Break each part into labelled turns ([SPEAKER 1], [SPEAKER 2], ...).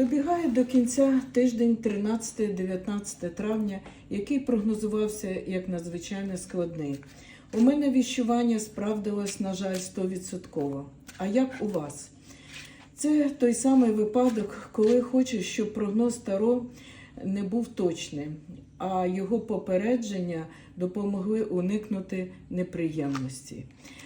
[SPEAKER 1] Добігає до кінця тиждень 13-19 травня, який прогнозувався як надзвичайно складний. У мене віщування справдилось, на жаль, 100%. А як у вас? Це той самий випадок, коли хочеш, щоб прогноз Таро не був точним, а його попередження допомогли уникнути неприємності.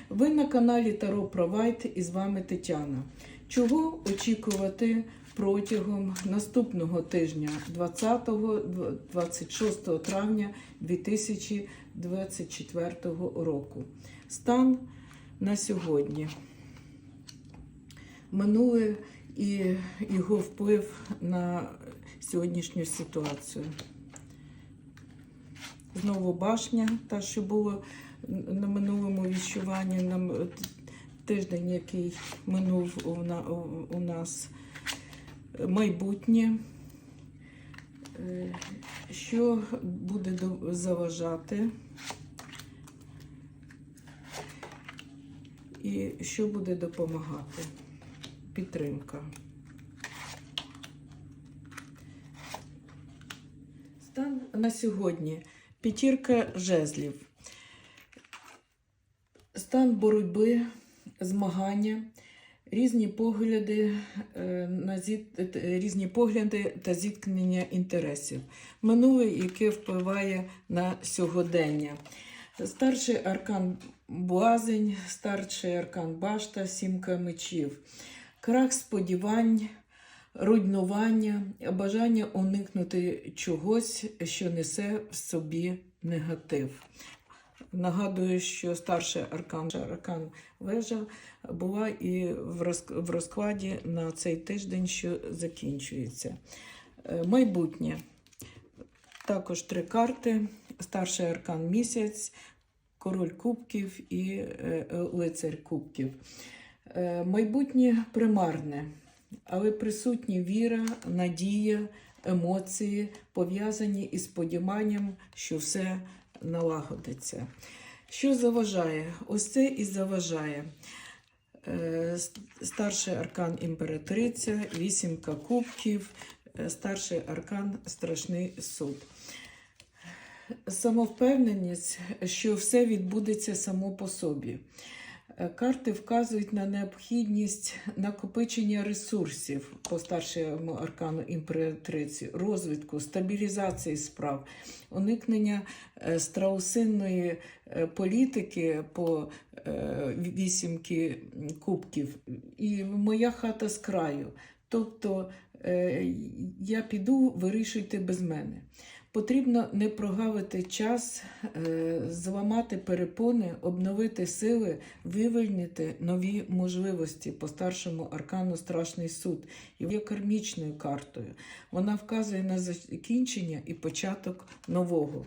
[SPEAKER 1] Ви на каналі Таро Провайт і з вами Тетяна. Чого очікувати протягом наступного тижня 20-26 травня 2024 року? Стан на сьогодні минуле і його вплив на сьогоднішню ситуацію. Знову башня, та, що було на минулому віщуванні, на тиждень, який минув у нас майбутнє. Е, Що буде заважати? І що буде допомагати? Підтримка. Стан на сьогодні. П'ятірка жезлів. Стан боротьби, змагання, різні погляди, е, на зіт... е, різні погляди та зіткнення інтересів. Минуле, яке впливає на сьогодення. Старший аркан Блазень, старший аркан Башта, сімка мечів. Крах сподівань, руйнування, бажання уникнути чогось, що несе в собі негатив. Нагадую, що старший аркан, аркан вежа була і в розк- в розкладі на цей тиждень, що закінчується. Е, Майбутнє. Також три карти: старший аркан місяць, король кубків і е, е, лицар кубків. Майбутнє примарне, але присутні віра, надія, емоції, пов'язані із сподіванням, що все налагодиться. Що заважає? Ось це і заважає. Е, Старший аркан імператриця, вісімка кубків, е, старший аркан страшний суд. Самовпевненість, що все відбудеться само по собі. Е, Карти вказують на необхідність накопичення ресурсів по старшому аркану імператриці, розвитку, стабілізації справ, уникнення е, страусинної е, політики по вісімки кубків. І моя хата з краю. Тобто я піду, вирішуйте без мене. Потрібно не прогавити час, е, зламати перепони, обновити сили, вивільнити нові можливості по старшому аркану Страшний суд і є кармічною картою. Вона вказує на закінчення і початок нового.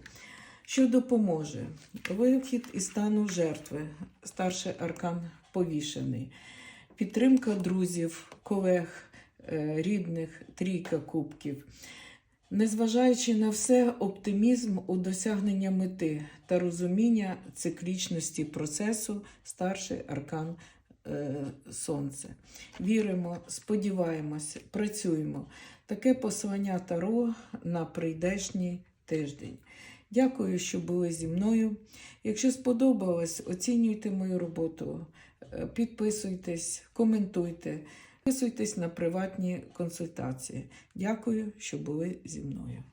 [SPEAKER 1] Що допоможе? Вихід із стану жертви, старший аркан повішений, підтримка друзів, колег, е, рідних, трійка кубків. Незважаючи на все, оптимізм у досягнення мети та розуміння циклічності процесу старший аркан е, Сонце. Віримо, сподіваємося, працюємо. Таке послання Таро на прийдешній тиждень. Дякую, що були зі мною. Якщо сподобалось, оцінюйте мою роботу, е, підписуйтесь, коментуйте. Підписуйтесь на приватні консультації. Дякую, що були зі мною.